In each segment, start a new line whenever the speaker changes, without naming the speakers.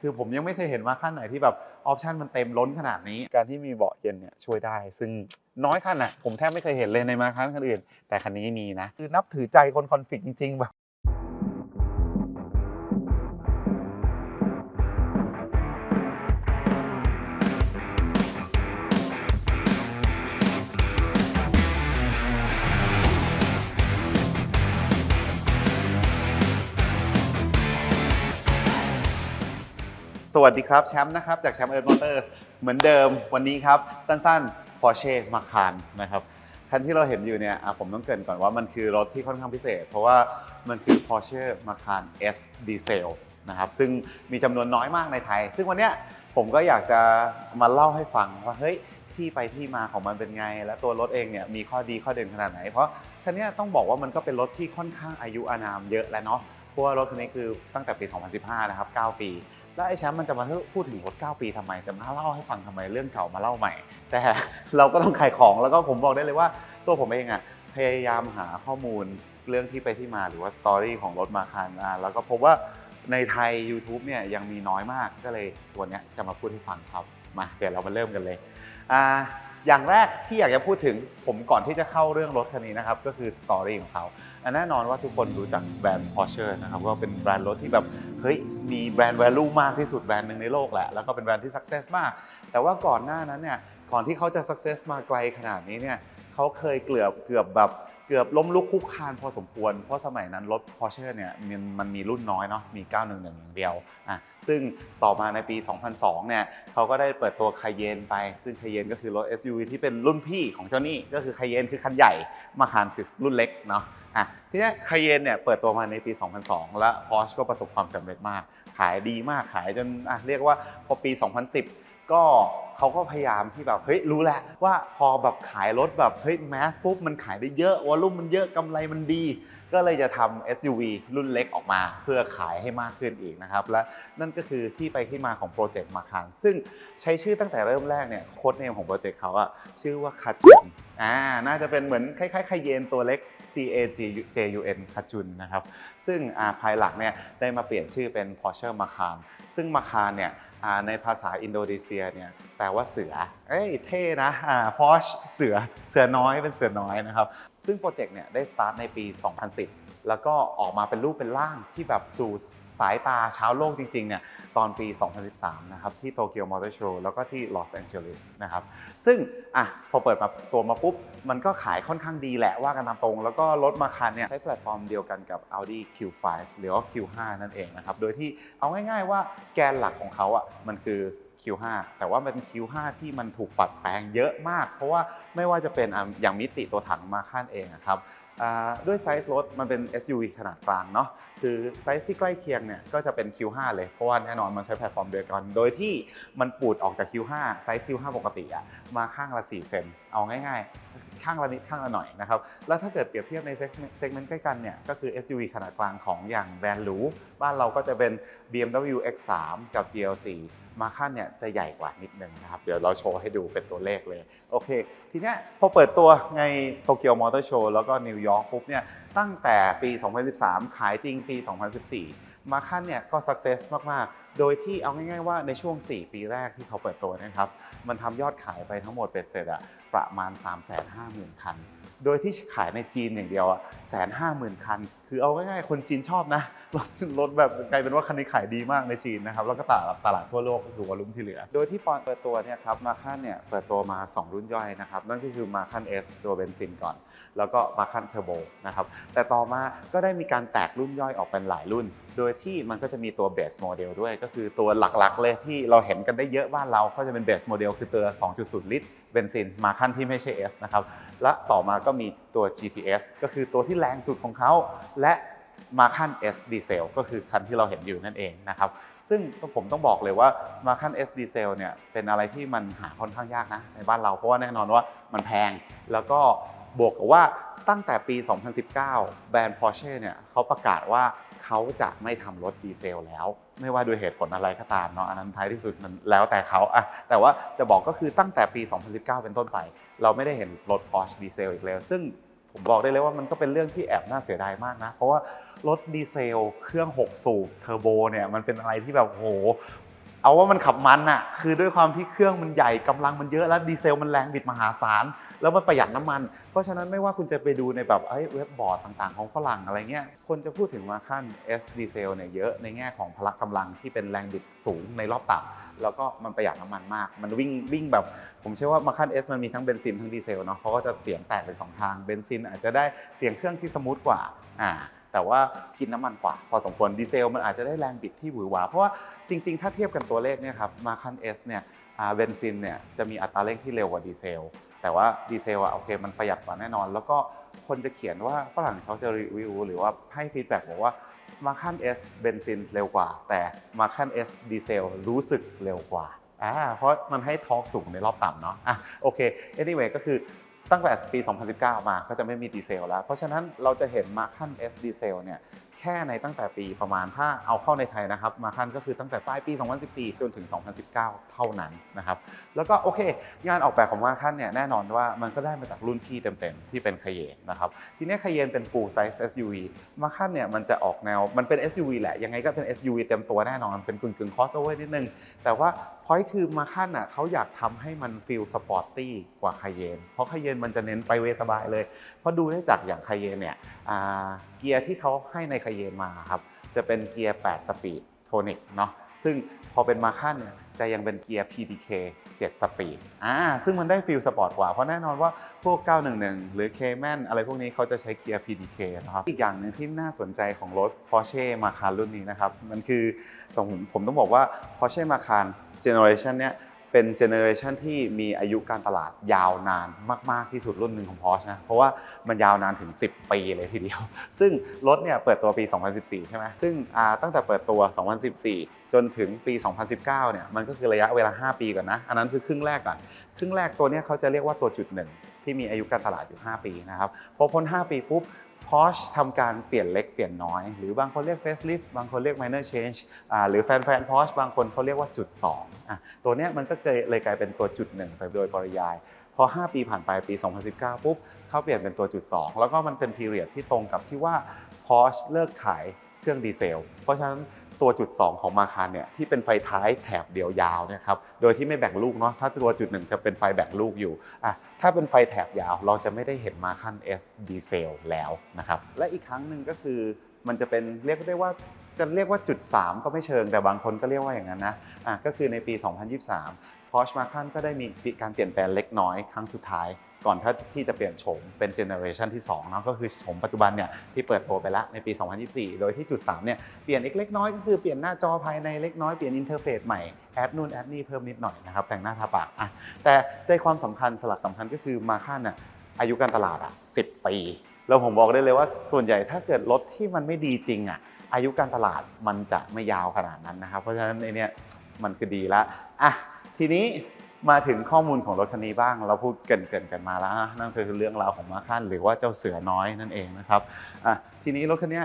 คือผมยังไม่เคยเห็นว่าขั้นไหนที่แบบออปชันมันเต็มล้นขนาดนี้ การที่มีเบาะเย็นเนี่ยช่วยได้ ซึ่งน้อยขั้นอะผมแทบไม่เคยเห็นเลยในมาคันคันอื่น แต่คันนี้มีนะ คือนับถือใจคนคอนฟิกจริงๆแบบ วัสดีครับแชมป์นะครับจากแชมป์เอิร์ธมอเตอร์เหมือนเดิมวันนี้ครับ สั้นๆ Porsche Macan นะครับคันที่เราเห็นอยู่เนี่ยผมต้องเกริ่นก่อนว่ามันคือรถที่ค่อนข้างพิเศษ เพราะว่ามันคือ Porsche Macan S Diesel นะครับซึ่งมีจำนวนน้อยมากในไทย ซึ่งวันเนี้ยผมก็อยากจะมาเล่าให้ฟังว่าเฮ้ยที่ไปที่มาของมันเป็นไง และตัวรถเองเนี่ยมีข้อดีข้อเด่นขนาดไหน เพราะคันนี้ต้องบอกว่ามันก็เป็นรถที่ค่อนข้างอายุอานามเยอะแล้วเนาะเพราะว่ารถคันนี้คือตั้งแต่ปี 2015 นะครับ 9 ปี แล้วไอ้แชมป์มันจะมาพูดถึงรถ9ปีทำไมจะมาเล่าให้ฟังทำไมเรื่องเก่ามาเล่าใหม่ แต่เราก็ต้องขายของแล้วก็ผมบอกได้เลยว่าตัวผมเองอะพยายามหาข้อมูลเรื่องที่ไปที่มาหรือว่าสตอรี่ของรถมาคันอะแล้วก็พบว่าในไทย YouTube เนี่ยยังมีน้อยมากก็เลยตัวเนี้ยจะมาพูดให้ฟังครับมาเดี๋ยวเรามาเริ่มกันเลยอ่าอย่างแรกที่อยากจะพูดถึงผมก่อนที่จะเข้าเรื่องรถคันนี้นะครับ ก็คือสตอรี่ของเขาแน่นอนว่าทุกคนรู้จักแบรนด์ Porsche นะครับก็เป็นแบรนด์รถที่แบบ เฮ้ยมีแบรนด์ value มากที่สุดแบรนด์หนึ่งในโลกแหละ แล้วก็เป็นแบรนด์ที่ success มาก แต่ว่าก่อนหน้านั้นเนี่ยก่อนที่เขาจะ success มาไกลขนาดนี้เนี่ยเขาเคยเกือบเกือบแบบ เกือบล้มลุกคุกคานพอสมควร เพราะสมัยนั้นรถ Porsche เนี่ยมันมันมีรุ่นน้อยเนาะมี 911 อย่างเดียวอะซึ่งต่อมาในปี 2002 เนี่ยเขาก็ได้เปิดตัว Cayenne ไป ซึ่ง Cayenne ก็คือรถ SUV ที่เป็นรุ่นพี่ของเจ้านี่ก็คือ Cayenne คือคันใหญ่มาคานคือรุ่นเล็กเนาะอะทีนี้ย Cayenne เนี่ยเปิดตัวมาในปี 2002 และ Porsche ก็ประสบความสำเร็จมาก ขายดีมากขายจนอะเรียกว่าพอปี 2010 ก็เขาก็พยายามที่แบบเฮ้ยรู้แหล้วว่าพอแบบขายรถแบบเฮ้ยแมสปุ๊บมันขายได้เยอะวอลลุ่มมันเยอะกำไรมันดี ก็เลยจะทำ SUV รุ่นเล็กออกมา เพื่อขายให้มากขึ้นอีกนะครับ และนั่นก็คือที่ไปที่มาของโปรเจกต์มาคันซึ่งใช้ชื่อตั้งแต่เริ่มแรกเนี่ยโค้ดเนมของโปรเจกต์เขาอะชื่อว่าคาจุนอ่าน่าจะเป็นเหมือนคล้ายๆคาเยนตัวเล็ก C A G J U N คาจุนนะครับซึ่งภายหลังเนี่ยได้มาเปลี่ยนชื่อเป็น Porsche Macan ซึ่ง Macan เนี่ย ในภาษาอินโดนีเซียเนี่ยแปลว่าเสือ เอ้ยเท่นะอ่า Porsche เสือเสือน้อยเป็นเสือน้อยนะครับ ซึ่งโปรเจกต์เนี่ยได้สตาร์ทในปี 2010 แล้วก็ออกมาเป็นรูปเป็นร่างที่แบบสู่สายตาชาวโลกจริงๆเนี่ย ตอนปี 2013 นะครับ ที่โตเกียวมอเตอร์โชว์แล้วก็ที่ลอสแองเจลิสนะครับ ซึ่งอะพอเปิดมาตัวมาปุ๊บ มันก็ขายค่อนข้างดีแหละว่ากันตามตรง แล้วก็รถมาคันเนี่ย ใช้แพลตฟอร์มเดียวกันกับ Audi Q5 หรือว่า Q5 นั่นเองนะครับ โดยที่เอาง่ายๆว่าแกนหลักของเขาอะมันคือ Q5 แต่ว่ามันเป็น Q5 ที่มันถูกปรับแปลงเยอะมาก เพราะว่าไม่ว่าจะเป็นอย่างมิติตัวถังมาคันเองอะครับด้วยไซส์รถมันเป็น SUV ขนาดกลางเนาะ คือไซส์ที่ใกล้เคียงเนี่ยก็จะเป็น Q5 เลย เพราะว่าแน่นอนมันใช้แพลตฟอร์มเดียวกัน โดยที่มันปูดออกจาก Q5 ไซส์ Q5 ปกติอะมาข้างละ 4 เซน เอาง่ายๆ ข้างละนิดข้างละหน่อยนะครับ แล้วถ้าเกิดเปรียบเทียบในเซกเมนต์ใกล้กันเนี่ยก็คือ SUV ขนาดกลางของอย่างแบรนด์หรูบ้านเราก็จะเป็น BMW X3 กับ GL4 มาคันเนี่ยจะใหญ่กว่านิดนึงนะครับ เดี๋ยวเราโชว์ให้ดูเป็นตัวเลขเลย โอเค ทีเนี้ยพอเปิดตัวในโตเกียวมอเตอร์โชว์แล้วก็นิวยอร์กปุ๊บเนี่ย ตั้งแต่ปี 2013 ขายจริงปี 2014 มาคันเนี่ยก็สักเซสมาก ๆ โดยที่เอาง่าย ๆ ว่าในช่วง 4 ปีแรกที่เขาเปิดตัวนะครับ มันทำยอดขายไปทั้งหมดเป็นเสร็จอะประมาณ 350,000 คัน โดยที่ขายในจีนอย่างเดียวอะแสนห้าหมื่นคัน คือเอาง่ายๆ คนจีนชอบนะรถรถแบบกลายเป็นว่าคันนี้ขายดีมากในจีนนะครับ แล้วก็ตลาดตลาดทั่วโลกก็คือวอลุ่มที่เหลือ โดยที่ปอนเปิดตัวเนี่ยครับมาคันเนี่ยเปิดตัวมา 2 รุ่นย่อยนะครับ นั่นก็คือมาคัน S ตัวเบนซินก่อน แล้วก็มาคันเทอร์โบนะครับแต่ต่อมาก็ได้มีการแตกรุ่นย่อยออกเป็นหลายรุ่น โดยที่มันก็จะมีตัวเบสโมเดลด้วย ก็คือตัวหลักๆ เลยที่เราเห็นกันได้เยอะบ้านเราก็จะเป็นเบสโมเดลคือตัว 2.0 ลิตรเบนซินมาคันที่ไม่ใช่ S นะครับและต่อมาก็มีตัว GTS ก็คือตัวที่แรงสุดของเขาและมาคัน S ดีเซลก็คือคันที่เราเห็นอยู่นั่นเองนะครับซึ่งผมต้องบอกเลยว่ามาคัน S ดีเซลเนี่ยเป็นอะไรที่มันหาค่อนข้างยากนะในบ้านเราเพราะว่าแน่นอนว่ามันแพงแล้วก็ บวกกับว่าตั้งแต่ปี 2019 แบรนด์ Porsche เนี่ยเขาประกาศว่าเขาจะไม่ทำรถดีเซลแล้ว ไม่ว่าด้วยเหตุผลอะไรก็ตามเนาะอันนั้นท้ายที่สุดมันแล้วแต่เขาอะแต่ว่าจะบอกก็คือตั้งแต่ปี 2019 เป็นต้นไป เราไม่ได้เห็นรถ Porsche ดีเซลอีกแล้ว ซึ่งผมบอกได้เลยว่ามันก็เป็นเรื่องที่แอบน่าเสียดายมากนะ เพราะว่ารถดีเซล เครื่อง 6 สูบเทอร์โบเนี่ยมันเป็นอะไรที่แบบโห เอาว่ามันขับมันอะคือด้วยความที่เครื่องมันใหญ่กำลังมันเยอะแล้วดีเซลมันแรงบิดมหาศาล แล้วมันประหยัดน้ำมัน เพราะฉะนั้นไม่ว่าคุณจะไปดูในแบบเว็บบอร์ดต่างๆ ของฝรั่งอะไรเงี้ยคนจะพูดถึงมาขั้น S ดีเซลเนี่ยเยอะในแง่ของพละกำลังที่เป็นแรงบิดสูงในรอบต่ำแล้วก็มันประหยัดน้ำมันมาก มันวิ่งวิ่งแบบ ผมเชื่อว่ามาขั้น S มันมีทั้งเบนซินทั้งดีเซลเนาะเขาก็จะเสียงแตกเป็นสองทางเบนซินอาจจะได้เสียงเครื่องที่สมูทกว่าอ่าแต่ว่ากินน้ำมันกว่าพอสมควรดีเซลมันอาจจะได้แรงบิดที่หวือหวาเพราะว่า จริงๆ ถ้าเทียบกันตัวเลขเนี่ยครับมาคัน S เนี่ยเบนซินเนี่ยจะมีอัตราเร่งที่เร็วกว่าดีเซล แต่ว่าดีเซลอะโอเคมันประหยัดกว่าแน่นอน แล้วก็คนจะเขียนว่าฝรั่งเขาจะรีวิวหรือว่าให้ฟีดแบ็กบอกว่ามาคัน S เบนซินเร็วกว่า แต่มาคัน S ดีเซลรู้สึกเร็วกว่าอ่าเพราะมันให้ทอร์กสูงในรอบต่ำเนาะอะโอเค anyway ก็คือตั้งแต่ปี 2019 มาก็จะไม่มีดีเซลแล้ว เพราะฉะนั้นเราจะเห็นมาคัน S ดีเซลเนี่ย แค่ในตั้งแต่ปีประมาณถ้าเอาเข้าในไทยนะครับ มาคันก็คือตั้งแต่ปลายปี 2014 จนถึง 2019 เท่านั้นนะครับ แล้วก็โอเค งานออกแบบของมาคันเนี่ยแน่นอนว่ามันก็ได้มาจากรุ่นพี่เต็มๆ ที่เป็นคเยนนะครับ ทีนี้คเยนเป็น full size SUV มาคันเนี่ยมันจะออกแนวมันเป็น SUV แหละ ยังไงก็เป็น SUV เต็มตัวแน่นอนเป็นกึ่งกึ่ง crossover นิดนึง แต่ว่าพอยคือมาคันอะเขาอยากทำให้มันฟีลสปอร์ตตี้กว่าคเยนเพราะคเยนมันจะเน้นไปเวสบายเลยเพราะดูได้จากอย่างค y เยนเนี่ยเกียร์ที่เขาให้ในค y เยนมาครับจะเป็นเกียร์ 8 สปีดโทนิกเนาะซึ่งพอเป็นมาคันเนี่ยจะยังเป็นเกียร์ PDK 7 สปีดอ่าซึ่งมันได้ฟีลสปอร์ตกว่า เพราะแน่นอนว่าพวก 911 หรือ Cayman อะไรพวกนี้เขาจะใช้เกียร์ PDK นะครับ อีกอย่างหนึ่งที่น่าสนใจของรถ Porsche Macan รุ่นนี้นะครับ มันคือผมผมต้องบอกว่า Porsche Macan Generation เนี่ย เป็นเจเนอเรชันที่มีอายุการตลาดยาวนานมาก ๆ ที่สุดรุ่นหนึ่งของ Porsche นะ เพราะว่ามันยาวนานถึง 10 ปีเลยทีเดียว ซึ่งรถเนี่ยเปิดตัวปี 2014 ใช่ไหมซึ่งตั้งแต่เปิดตัว 2014 จนถึงปี 2019 เนี่ย มันก็คือระยะเวลา 5 ปีก่อนนะ อันนั้นคือครึ่งแรกก่อน ครึ่งแรกตัวเนี้ยเขาจะเรียกว่าตัวจุดหนึ่งที่มีอายุการตลาดอยู่ 5 ปีนะครับ พอพ้น 5 ปีปุ๊บ Porsche ทำการเปลี่ยนเล็กเปลี่ยนน้อย หรือบางคนเรียก facelift บางคนเรียก minor change หรือแฟนๆ Porsche บางคนเขาเรียกว่าจุด2อะตัวเนี้ยมันก็เลยเลยกลายเป็นตัวจุดหนึ่งไปโดยปริยาย พอ 5 ปีผ่านไปปี 2019 ปุ๊บเขาเปลี่ยนเป็นตัวจุด 2 แล้วก็มันเป็นพีเรียดที่ตรงกับที่ว่า Porsche เลิกขายเครื่องดีเซล เพราะฉะนั้น ตัวจุด 2 ของมาคารเนี่ยที่เป็นไฟท้ายแถบเดียวยาวนะครับโดยที่ไม่แบ่งลูกเนาะถ้าตัวจุดหนึ่งจะเป็นไฟแบ่งลูกอยู่อะถ้าเป็นไฟแถบยาวเราจะไม่ได้เห็นมาคัน S ดีเซลแล้วนะครับและอีกครั้งหนึ่งก็คือมันจะเป็นเรียกได้ว่าจะเรียกว่าจุด 3 ก็ไม่เชิงแต่บางคนก็เรียกว่าอย่างนั้นนะอะก็คือในปี 2023 Porsche Macan ก็ได้มีการเปลี่ยนแปลงเล็กน้อยครั้งสุดท้าย ก่อนที่จะเปลี่ยนโฉมเป็นเจเนอเรชันที่2เนาะก็คือโฉมปัจจุบันเนี่ยที่เปิดตัวไปแล้วในปี 2024 โดยที่จุด3เนี่ยเปลี่ยนอีกเล็กน้อยก็คือเปลี่ยนหน้าจอภายในเล็กน้อยเปลี่ยนอินเทอร์เฟซใหม่แอดนู่นแอดนี่เพิ่มนิดหน่อยนะครับแต่งหน้าทาปากอะแต่ใจความสำคัญสลักสำคัญก็คือมาค่าน่ะอายุการตลาดอะ10ปีแล้วผมบอกได้เลยว่าส่วนใหญ่ถ้าเกิดรถที่มันไม่ดีจริงอะอายุการตลาดมันจะไม่ยาวขนาดนั้นนะครับเพราะฉะนั้นไอเนี้ยมันคือดีล้วอะทีนี้ มาถึงข้อมูลของรถคันนี้บ้าง เราพูดเกินๆกันมาแล้วนะนั่นคือเรื่องราวของมาคันหรือว่าเจ้าเสือน้อยนั่นเองนะครับอะทีนี้รถคันนี้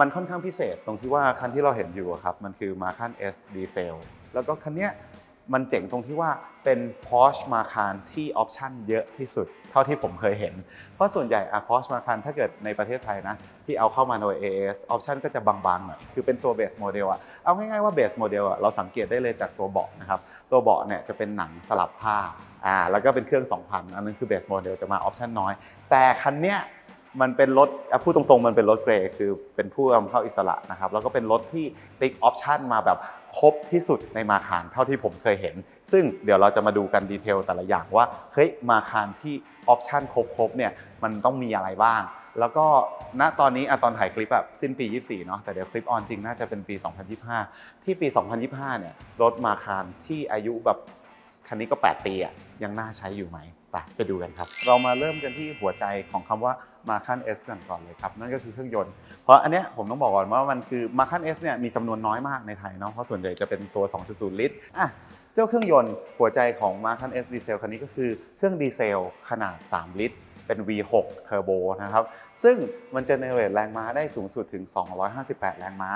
มันค่อนข้างพิเศษตรงที่ว่าคันที่เราเห็นอยู่ครับมันคือมาคัน S ดีเซลแล้วก็คันนี้มันเจ๋งตรงที่ว่าเป็น Porsche Macan ที่ออปชั่นเยอะที่สุด เท่าที่ผมเคยเห็น เพราะส่วนใหญ่อะ Porsche Macan ถ้าเกิดในประเทศไทยนะ ที่เอาเข้ามาโดย AS ออปชันก็จะบางๆหน่อยคือเป็นตัวเบสโมเดลอะเอาง่ายๆว่าเบสโมเดลอะเราสังเกตได้เลยจากตัวเบาะนะครับ ตัวเบาะเนี่ยจะเป็นหนังสลับผ้าอ่าแล้วก็เป็นเครื่อง 2,000 อันนั้นคือเบสโมเดลจะมาออปชันน้อย แต่คันเนี้ยมันเป็นรถพูดตรงๆ มันเป็นรถเกรย์คือเป็นผู้นำเข้าอิสระนะครับ แล้วก็เป็นรถที่ติ๊กออปชันมาแบบครบที่สุดในมาคารเท่าที่ผมเคยเห็น ซึ่งเดี๋ยวเราจะมาดูกันดีเทลแต่ละอย่างว่าเฮ้ยมาคารที่ออปชันครบๆเนี่ยมันต้องมีอะไรบ้าง แล้วก็ณตอนนี้อะตอนถ่ายคลิปแบบสิ้นปี 24 เนาะแต่เดี๋ยวคลิปออนจริงน่าจะเป็นปี 2025 ที่ปี 2025 เนี่ยรถมาคารที่อายุแบบคันนี้ก็ 8 ปีอะยังน่าใช้อยู่ไหมไปไปดูกันครับ เรามาเริ่มกันที่หัวใจของคำว่ามาคัน S กันก่อนเลยครับ นั่นก็คือเครื่องยนต์ เพราะอันเนี้ยผมต้องบอกก่อนว่ามันคือมาคัน S เนี่ยมีจำนวนน้อยมากในไทยเนาะเพราะส่วนใหญ่จะเป็นตัว 2.0 ลิตรอะเจ้าเครื่องยนต์หัวใจของมาคัน S ดีเซลคันนี้ก็คือเครื่องดีเซลขนาด 3 ลิตร เป็น V6 เทอร์โบนะครับ ซึ่งมันจะเนเรตแรงม้าได้สูงสุดถึง 258 แรงม้า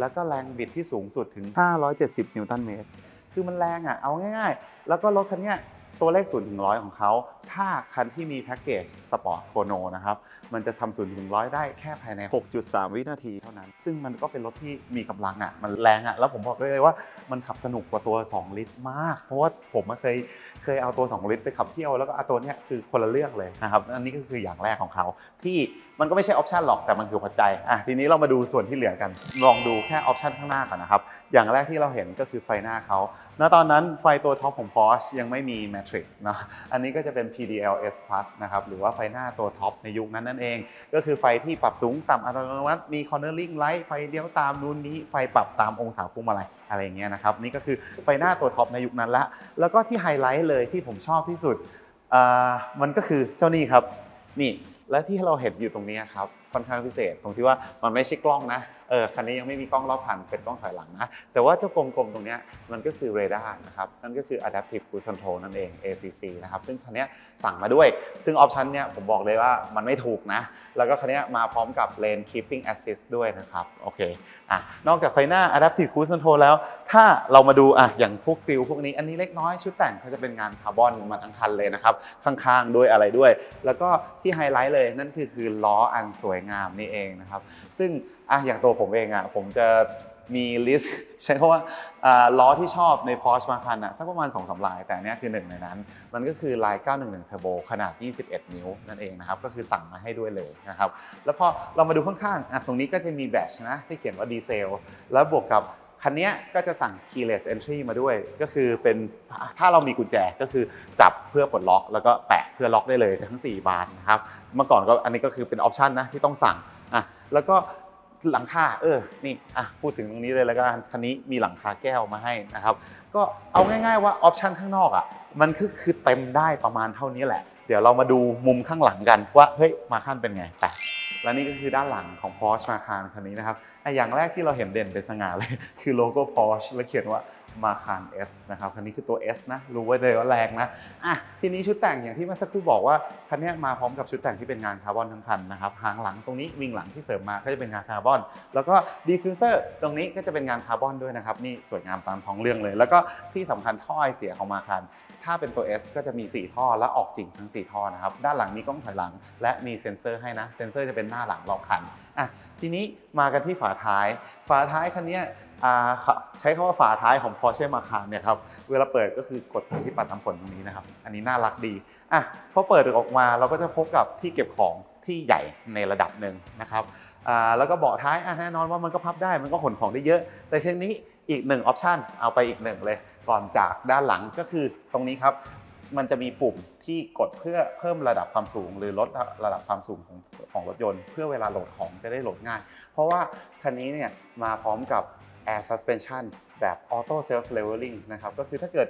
แล้วก็แรงบิดที่สูงสุดถึง 570 นิวตันเมตร คือมันแรงอะ เอาง่ายๆ แล้วก็รถคันนี้ ตัวเลข0ถึง100ของเขา ถ้าคันที่มีแพ็กเกจสปอร์ตโคโนนะครับ มันจะทำศูนย์ถึงร้อยได้แค่ภายใน 6.3 วินาทีเท่านั้น ซึ่งมันก็เป็นรถที่มีกำลังอะ มันแรงอะ แล้วผมบอกได้เลยว่ามันขับสนุกกว่าตัว 2 ลิตรมาก เพราะว่าผมเคยเคยเอาตัว 2 ลิตรไปขับเที่ยว แล้วก็เอาตัวเนี้ยคือคนละเรื่องเลยนะครับ อันนี้ก็คืออย่างแรกของเขา ที่มันก็ไม่ใช่ออปชันหรอก แต่มันคือหัวใจ อะ ทีนี้เรามาดูส่วนที่เหลือกัน ลองดูแค่ออปชันข้างหน้าก่อนนะครับ อย่างแรกที่เราเห็นก็คือไฟหน้าเขา ณตอนนั้นไฟตัวท็อปของ Porsche ยังไม่มี Matrix เนะอันนี้ก็จะเป็น PDLS Plus นะครับหรือว่าไฟหน้าตัวท็อปในยุคนั้นนั่นเอง ก็คือไฟที่ปรับสูงต่ำอัตโนมัติมี cornering light ไฟเลี้ยวตามนู่นนี้ไฟปรับตามองศาพวงมาลัยอะไรอย่างเงี้ยนะครับนี่ก็คือไฟหน้าตัวท็อปในยุคนั้นละ แล้วก็ที่ไฮไลท์เลยที่ผมชอบที่สุดมันก็คือเจ้านี่ครับนี่ และที่เราเห็นอยู่ตรงนี้ครับค่อนข้างพิเศษ ตรงที่ว่ามันไม่ใช่กล้องนะเออคันนี้ยังไม่มีกล้องรอบคันเป็นกล้องถอยหลังนะแต่ว่าเจ้ากลมๆตรงนี้มันก็คือเรดาร์นะครับนั่นก็คือ Adaptive Cruise Control นั่นเอง ACC นะครับซึ่งคันนี้สั่งมาด้วย ซึ่งออปชันเนี้ยผมบอกเลยว่ามันไม่ถูกนะ แล้วก็คันนี้มาพร้อมกับ Lane Keeping Assist ด้วยนะครับโอเคอะนอกจากไฟหน้า Adaptive Cruise Control แล้ว ถ้าเรามาดูอะอย่างพวกกริลพวกนี้อันนี้เล็กน้อยชุดแต่งเขาจะเป็นงานคาร์บอนมาทั้งคันเลยนะครับ ข้างๆด้วยอะไรด้วย แล้วก็ที่ไฮไลท์เลยนั่นคือคือล้ออันสวยงามนี่เองนะครับ ซึ่งอะอย่างตัวผมเองอะผมจะ มีลิสต์ใช้คำว่าล้อที่ชอบใน Porsche บางคันอะสักประมาณ2อสลาย แต่เนี้ยคือหนึ่งในนั้น มันก็คือลาย 911 Turbo ขนาด 21 นิ้วนั่นเองนะครับ ก็คือสั่งมาให้ด้วยเลยนะครับ แล้วพอเรามาดูข้างๆอะตรงนี้ก็จะมีแบตนะที่เขียนว่าดีเซล แล้วบวกกับคันเนี้ยก็จะสั่ง keyless entry มาด้วย ก็คือเป็นถ้าเรามีกุญแจก็คือจับเพื่อปลดล็อก แล้วก็แปะเพื่อล็อกได้เลยทั้ง 4 บานนะครับ เมื่อก่อนก็อันนี้ก็คือเป็นออปชันนะที่ต้องสั่งอะแล้วก็ หลังคาเออนี่อะพูดถึงตรงนี้เลยแล้วกันคันนี้มีหลังคาแก้วมาให้นะครับก็เอาง่าย ๆว่าออปชันข้างนอกอะมันคือคือเต็มได้ประมาณเท่านี้แหละ เดี๋ยวเรามาดูมุมข้างหลังกันว่าเฮ้ยมาขั้นเป็นไงไปและนี่ก็คือด้านหลังของ Porsche Macan คันนี้นะครับอะอย่างแรกที่เราเห็นเด่นเป็นสง่าเลย คือโลโก้ Porsche แล้วเขียนว่า มาคาน S นะครับ คันนี้คือตัว S นะ รู้ไว้เลยว่าแรงนะ อะ ทีนี้ชุดแต่งอย่างที่เมื่อสักครู่บอกว่า คันนี้มาพร้อมกับชุดแต่งที่เป็นงานคาร์บอนทั้งคันนะครับ หางหลังตรงนี้วิงหลังที่เสริมมาก็จะเป็นงานคาร์บอน แล้วก็ดีฟิวเซอร์ตรงนี้ก็จะเป็นงานคาร์บอนด้วยนะครับ นี่สวยงามตามท้องเรื่องเลย แล้วก็ที่สำคัญท่อไอเสียของมาคาน ถ้าเป็นตัว S ก็จะมี 4 ท่อและออกจริงทั้ง 4 ท่อนะครับ ด้านหลังมีกล้องถอยหลัง และมีเซ็นเซอร์ให้นะ เซ็นเซอร์จะเป็นหน้าหลังรอบคันอะทีนี้มากันที่ฝาท้าย ฝาท้ายคันเนี้ยอ่าใช้คำว่าฝาท้ายของ Porsche Macan เนี่ยครับ เวลาเปิดก็คือกดตรงที่ปัดน้ำฝนตรงนี้นะครับ อันนี้น่ารักดีอะพอเปิดออกมาเราก็จะพบกับที่เก็บของที่ใหญ่ในระดับหนึ่งนะครับอ่าแล้วก็เบาะท้ายอะแน่นอนว่ามันก็พับได้มันก็ขนของได้เยอะ แต่ทีนี้อีกหนึ่งออปชันเอาไปอีกหนึ่งเลย ก่อนจากด้านหลังก็คือตรงนี้ครับ มันจะมีปุ่มที่กดเพื่อเพิ่มระดับความสูง หรือลดระดับความสูงของของรถยนต์ เพื่อเวลาโหลดของจะได้โหลดง่าย เพราะว่าคันนี้เนี่ยมาพร้อมกับ Air Suspension แบบ Auto Self Leveling นะครับ ก็คือถ้าเกิด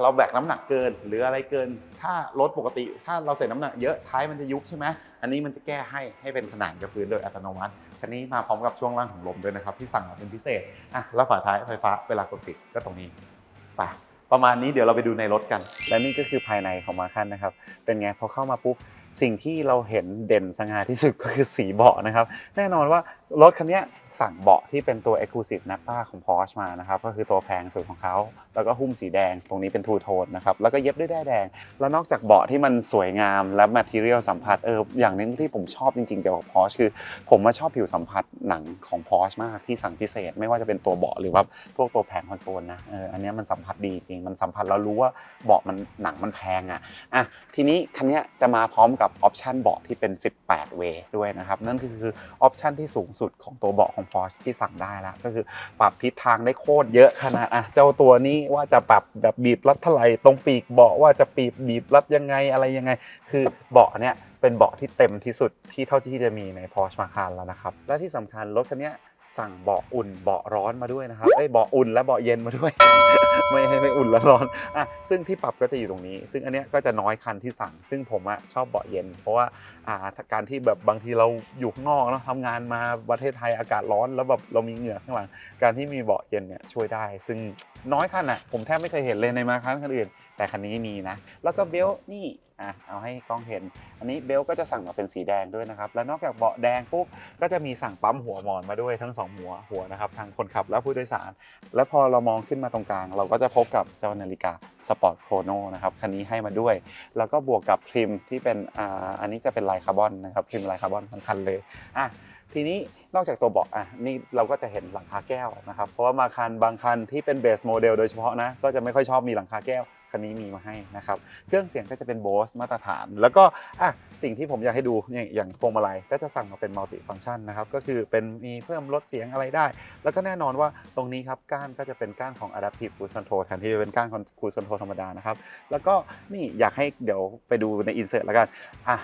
เราแบกน้ำหนักเกิน หรืออะไรเกิน ถ้ารถปกติ ถ้าเราใส่น้ำหนักเยอะท้ายมันจะยุบใช่ไหมอันนี้มันจะแก้ให้ให้เป็นขนานกับพื้นโดยอัตโนมัติคันนี้มาพร้อมกับช่วงล่างของลมด้วยนะครับ ที่สั่งมาเป็นพิเศษอะแล้วฝาท้ายไฟฟ้าเวลากดปิดก็ตรงนี้ ไปประมาณนี้เดี๋ยวเราไปดูในรถกัน และนี่ก็คือภายในของมาคันนะครับ เป็นไงพอเข้ามาปุ๊บสิ่งที่เราเห็นเด่นสง่าที่สุดก็คือสีเบาะนะครับ แน่นอนว่า รถคันนี้สั่งเบาะที่เป็นตัว Exclusive Nappa ของ Porsche มานะครับก็คือตัวแพงสุดของเขา แล้วก็หุ้มสีแดงตรงนี้เป็นทูโทนนะครับแล้วก็เย็บด้วยด้ายแดง แล้วนอกจากเบาะที่มันสวยงามและ material สัมผัสเอออย่างหนึงที่ผมชอบจริงๆเกี่ยวกับ Porsche คือ ผมมาชอบผิวสัมผัสหนังของ Porsche มากที่สั่งพิเศษ ไม่ว่าจะเป็นตัวเบาะหรือว่าพวกตัวแผงคอนโซลนะเอออันนี้มันสัมผัสดีจริงมันสัมผัสแล้วรู้ว่าเบาะมันหนังมันแพงอะอะทีนี้คันนี้จะมาพร้อมกับออปชันเบาะที่เป็น 18 เวด้วยนะครับนั่นคือออปชันที่สูงสุดของตัวเบาะของ Porsche ที่สั่งได้แล้ว ก็คือปรับทิศทางได้โคตรเยอะขนาดอะเจ้าตัวนี้ว่าจะปรับแบบบีบรัดเท่าไหร่ตรงปีกเบาะว่าจะปีบบีบรัดยังไงอะไรยังไง คือเบาะเนี้ยเป็นเบาะที่เต็มที่สุดที่เท่าที่จะมีใน Porsche Macan แล้วนะครับและที่สำคัญรถคันเนี้ย สั่งเบาะอุ่นเบาะร้อนมาด้วยนะครับเอ้ยเบาะอุ่นและเบาะเย็นมาด้วย ไม่ให้ไม่อุ่นและร้อนอะซึ่งที่ปรับก็จะอยู่ตรงนี้ ซึ่งอันเนี้ยก็จะน้อยคันที่สั่ง ซึ่งผมอะชอบเบาะเย็น เพราะว่าอ่าการที่แบบบางทีเราอยู่ข้างนอกเนอะทำงานมาประเทศไทยอากาศร้อน แล้วแบบเรามีเหงื่อข้างหลัง การที่มีเบาะเย็นเนี่ยช่วยได้ ซึ่งน้อยคันอะผมแทบไม่เคยเห็นเลยในมาคันคันอื่น แต่คันนี้มีนะ แล้วก็เบลต์นี่ อะเอาให้กล้องเห็น อันนี้เบลก็จะสั่งมาเป็นสีแดงด้วยนะครับ แล้วนอกจากเบาะแดงปุ๊บก็จะมีสั่งปั๊มหัวหมอนมาด้วยทั้งสองหัวหัวนะครับทางคนขับและผู้โดยสาร แล้วพอเรามองขึ้นมาตรงกลาง เราก็จะพบกับเจ้านาฬิกาสปอร์ตโครโนนะครับคันนี้ให้มาด้วย แล้วก็บวกกับทริมที่เป็นอ่าอันนี้จะเป็นลายคาร์บอนนะครับทริมลายคาร์บอนทั้งคันเลยอะทีนี้นอกจากตัวเบาะอะนี่เราก็จะเห็นหลังคาแก้วนะครับเพราะว่ามาคันบางคันที่เป็นเบสโมเดลโดยเฉพาะนะก็จะไม่ค่อยชอบมีหลังคาแก้ว คันนี้มีมาให้นะครับ เครื่องเสียงก็จะเป็น Bose มาตรฐาน แล้วก็อะสิ่งที่ผมอยากให้ดูเนี่ยอย่างพวงมาลัยก็จะสั่งมาเป็นมัลติฟัง c t ชันนะครับ ก็คือเป็นมีเพิ่มลดเสียงอะไรได้ แล้วก็แน่นอนว่าตรงนี้ครับก้านก็จะเป็นก้านของ Adaptive Cruise Control แทนที่จะเป็นก้านของ Cruise Control ธรรมดานะครับ แล้วก็นี่อยากให้เดี๋ยวไปดูในอินเสิร์ตแล้วกันอะ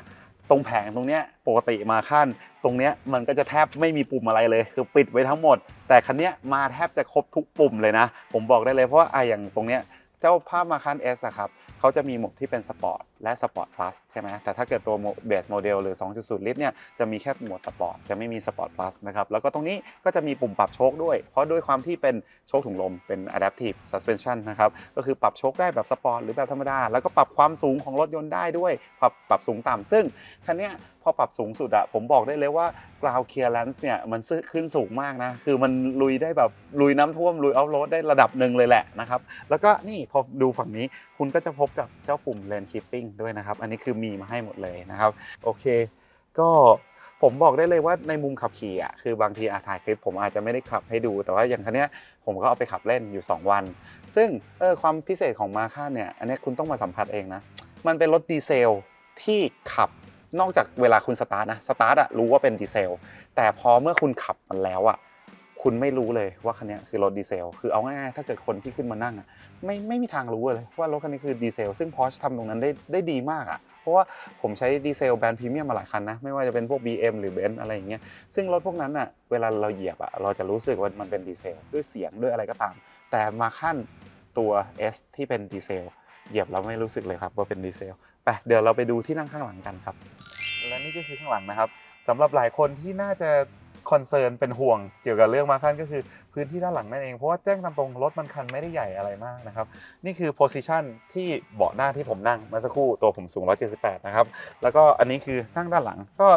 ตรงแผงตรงเนี้ยปกติมาขั้น ตรงเนี้ยมันก็จะแทบไม่มีปุ่มอะไรเลย คือปิดไว้ทั้งหมด แต่คันเนี้ยมาแทบจะครบทุกปุ่มเลยนะ ผมบอกได้เลยเพราะว่าอะอย่างตรงเนี้ย เจ้าภาพมาคัน S อะครับเขาจะมีโหมดที่เป็นสปอร์ตและสปอร์ตพลัสใช่ไหมแต่ถ้าเกิดตัวเบสโมเดลหรือ 2.0 ลิตรเนี่ยจะมีแค่โหมดสปอร์ตจะไม่มีสปอร์ตพลัสนะครับแล้วก็ตรงนี้ก็จะมีปุ่มปรับโชคด้วย เพราะด้วยความที่เป็นโชคถุงลมเป็น adaptive suspension นะครับก็คือปรับโชคได้แบบสปอร์ตหรือแบบธรรมดา แล้วก็ปรับความสูงของรถยนต์ได้ด้วย ปรับปรับสูงต่ำซึ่งคันเนี้ย อปรับสูงสุดอะผมบอกได้เลยว่า ground clearance เนี่ยมันขึ้นสูงมากนะ คือมันลุยได้แบบลุยน้ำท่วม ลุยออฟโรดได้ระดับหนึ่งเลยแหละนะครับ แล้วก็นี่พอดูฝั่งนี้คุณก็จะพบกับเจ้าปุ่ม lane keeping ด้วยนะครับ อันนี้คือมีมาให้หมดเลยนะครับ โอเค ก็ผมบอกได้เลยว่าในมุมขับขี่อะคือบางทีอาถ่ายคลิปผมอาจจะไม่ได้ขับให้ดู แต่ว่าอย่างคันนี้ผมก็เอาไปขับเล่นอยู่ 2 วัน ซึ่งเออความพิเศษของมาค่าเนี่ย อันนี้คุณต้องมาสัมผัสเองนะ มันเป็นรถดีเซลที่ขับ นอกจากเวลาคุณสตาร์ทนะสตาร์ทอะรู้ว่าเป็นดีเซล แต่พอเมื่อคุณขับมันแล้วอะคุณไม่รู้เลยว่าคันนี้คือรถดีเซล คือเอาง่ายๆถ้าเกิดคนที่ขึ้นมานั่งอะไม่ไม่มีทางรู้เลยว่ารถคันนี้คือดีเซล ซึ่ง Porsche ทำตรงนั้นได้ได้ดีมากอะ่ะเพราะว่าผมใช้ดีเซลแบรนด์พรีเมียมมาหลายคันนะไม่ว่าจะเป็นพวก BM หรือ Benz อะไรอย่างเงี้ยซึ่งรถพวกนั้นอะเวลาเราเหยียบอะเราจะรู้สึกว่ามันเป็นดีเซลด้วยเสียงด้วยอะไรก็ตาม แต่มาขั้นตัว S ที่เป็นดีเซลเหยียบเราไม่รู้สึกเลยครับว่าเป็นดีเซล ไปเดี๋ยวเราไปดูที่นั่งข้างหลังกันครับ และนี่ก็คือข้างหลังนะครับสำหรับหลายคนที่น่าจะคอนเซิร์นเป็นห่วงเกี่ยวกับเรื่องมาขั้นก็คือพื้นที่ด้านหลังนั่นเองเพราะว่าแจ้งตามตรงรถมันคันไม่ได้ใหญ่อะไรมากนะครับนี่คือโพซิชันที่เบาะหน้าที่ผมนั่งเมื่อสักครู่ตัวผมสูง 178 นะครับ แล้วก็อันนี้คือนั่งด้านหลังก็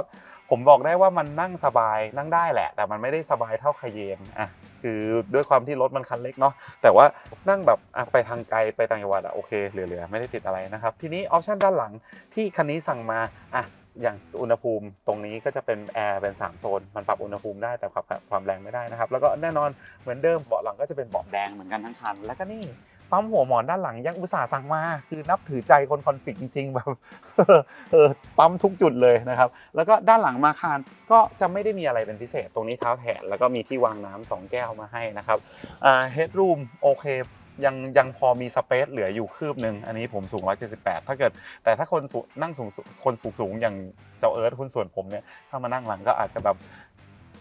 ผมบอกได้ว่ามันนั่งสบายนั่งได้แหละ แต่มันไม่ได้สบายเท่าคาเยนอะคือด้วยความที่รถมันคันเล็กเนาะแต่ว่านั่งแบบไปทางไกลไปต่างจังหวัดอะโอเคเหลือๆไม่ได้ติดอะไรนะครับ ทีนี้ออปชันด้านหลังที่คันนี้สั่งมาอะอย่างอุณหภูมิตรงนี้ก็จะเป็นแอร์เป็น 3 โซน มันปรับอุณหภูมิได้แต่ปรับความแรงไม่ได้นะครับ แล้วก็แน่นอนเหมือนเดิมเบาะหลังก็จะเป็นเบาะแดงเหมือนกันทั้งคัน แล้วก็นี่ ปั๊มหัวหมอนด้านหลังยังอุตส่าห์สั่งมา คือนับถือใจคนคอนฟ lict จริงๆแบบเออปั๊มทุกจุดเลยนะครับ แล้วก็ด้านหลังมาคารก็จะไม่ได้มีอะไรเป็นพิเศษ ตรงนี้เท้าแถนแล้วก็มีที่วางน้ำสองแก้วมาให้นะครับอ่าเฮดรูมโอเคยังยังพอมีสเปซเหลืออยู่คืบหนึ่งอันนี้ผมสูง 178 ถ้าเกิด แต่ถ้าคนสูงนั่งสูงสุดคนสูงสูงอย่างเจ้าเอิร์ธหุ้นส่วนผมเนี่ยถ้ามานั่งหลังก็อาจจะแบบ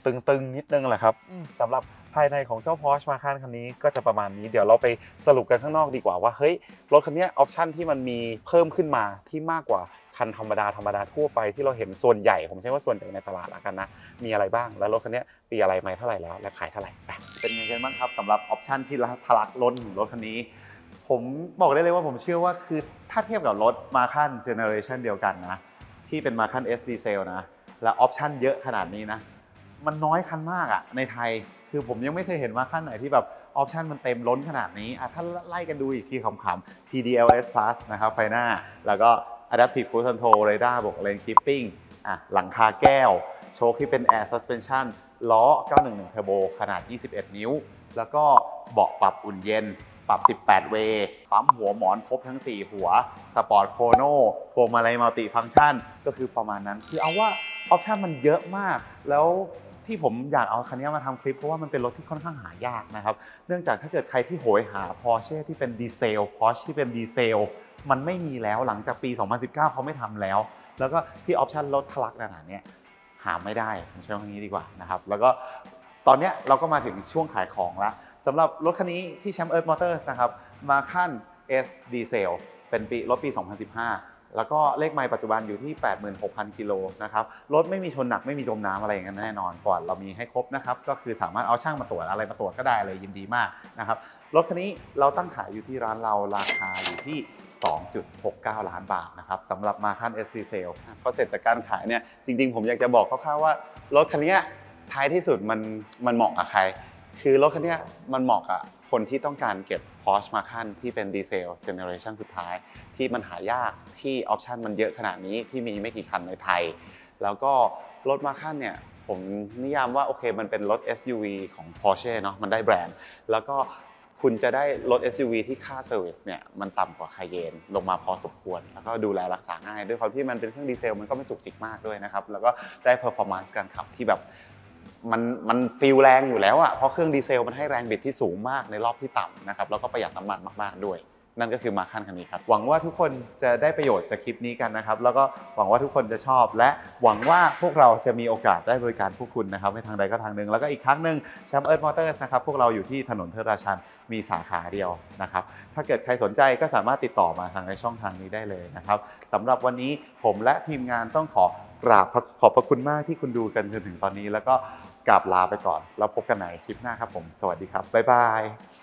ตึงๆนิดนึงแหละครับอืมสำหรับ ภายในของเจ้า Porsche Macan คันนี้ก็จะประมาณนี้ เดี๋ยวเราไปสรุปกันข้างนอกดีกว่าว่าเฮ้ยรถคันนี้ออปชันที่มันมีเพิ่มขึ้นมาที่มากกว่าคันธรรมดาธรรมดาทั่วไปที่เราเห็นส่วนใหญ่ ผมใช้ว่าส่วนใหญ่ในตลาดละกันนะ มีอะไรบ้างแล้วรถคันนี้ปีอะไรไม่เท่าไหร่แล้ว และขายเท่าไหร่เป็นไงกันบ้างครับสำหรับออปชันที่ทะลักล้นของรถคันนี้ ผมบอกได้เลยว่าผมเชื่อว่าคือถ้าเทียบกับรถมาคันเจเนอเรชันเดียวกันนะที่เป็นมาคัน S ดีเซลนะและออปชันเยอะขนาดนี้นะมันน้อยคันมากอะในไทย คือผมยังไม่เคยเห็นมาคันไหนที่แบบออปชันมันเต็มล้นขนาดนี้อะถ้าไล่กันดูอีกทีขำๆ PDLS Plus นะครับไฟหน้า แล้วก็ Adaptive Cruise Control Radar บวก Lane Keeping อะหลังคาแก้ว โชคที่เป็น Air Suspension ล้อ 911 Turbo ขนาด 21 นิ้ว แล้วก็เบาะปรับอุ่นเย็น ปรับ 18 เวปั๊มหัวหมอนครบทั้ง 4 หัว สปอร์ตโคโนพวงมาลัยมัลติฟัง c t ชัน ก็คือประมาณนั้น คือเอาว่า ออปชันมันเยอะมาก แล้วที่ผมอยากเอาคันนี้มาทำคลิปเพราะว่ามันเป็นรถที่ค่อนข้างหายากนะครับ เนื่องจากถ้าเกิดใครที่โหยหา Porsche ที่เป็นดีเซล Porsche ที่เป็นดีเซล มันไม่มีแล้วหลังจากปี 2019 เขาไม่ทำแล้ว แล้วก็ที่ออปชันลดทะลักขนาดนี้หาไม่ได้ผมใช้คำนี้ดีกว่านะครับ แล้วก็ตอนนี้เราก็มาถึงช่วงขายของแล้วสำหรับรถคันนี้ที่แชมป์เอิร์ธมอเตอร์สนะครับมาขั้น S ดีเซลเป็นปีรถปี 2015 แล้วก็เลขไมล์ปัจจุบันอยู่ที่ 86,000 กิโลนะครับ รถไม่มีชนหนักไม่มีจมน้ำอะไรอย่างนั้นแน่นอนก่อนเรามีให้ครบนะครับ ก็คือสามารถเอาช่างมาตรวจอะไรมาตรวจก็ได้เลยยินดีมากนะครับ รถคันนี้เราตั้งขายอยู่ที่ร้านเราราคาอยู่ที่ 2.69 ล้านบาทนะครับสำหรับมาคัน SD Sale พอเสร็จจากการขายเนี่ยจริง ๆ ผมอยากจะบอกคร่าวๆว่ารถคันนี้ท้ายที่สุดมันมันเหมาะกับใคร คือรถคันนี้มันเหมาะกับ คนที่ต้องการเก็บ Porsche Macan ที่เป็นดีเซลเจเนอเรชันสุดท้าย ที่มันหายากที่ออปชันมันเยอะขนาดนี้ที่มีไม่กี่คันในไทย แล้วก็รถ Macan เนี่ยผมนิยามว่าโอเคมันเป็นรถ SUV ของ Porsche เนาะมันได้แบรนด์ แล้วก็คุณจะได้รถ SUV ที่ค่าเซอร์วิสเนี่ยมันต่ำกว่า Cayenne ลงมาพอสมควร แล้วก็ดูแลรักษาง่าย ด้วยความที่มันเป็นเครื่องดีเซล มันก็ไม่จุกจิกมากด้วยนะครับ แล้วก็ได้ performance การขับที่แบบ มันมันฟีลแรงอยู่แล้วอะเพราะเครื่องดีเซลมันให้แรงบิดที่สูงมากในรอบที่ต่ำนะครับแล้วก็ประหยัดน้ำมันมาก ๆ ด้วย นั่นก็คือมาคันคันนี้ครับ หวังว่าทุกคนจะได้ประโยชน์จากคลิปนี้กันนะครับ แล้วก็หวังว่าทุกคนจะชอบ และหวังว่าพวกเราจะมีโอกาสได้บริการพวกคุณนะครับในทางใดก็ทางหนึ่งแล้วก็อีกครั้งหนึ่งแชมป์เอิร์ธมอเตอร์สนะครับพวกเราอยู่ที่ถนนเทอราชันมีสาขาเดียวนะครับ ถ้าเกิดใครสนใจก็สามารถติดต่อมาทางในช่องทางนี้ได้เลยนะครับสำหรับวันนี้ผมและทีมงานต้องขอ กราบขอบพระคุณมากที่คุณดูกันจนถึงตอนนี้ แล้วก็กราบลาไปก่อน แล้วพบกันในคลิปหน้าครับผม สวัสดีครับ บ๊ายบาย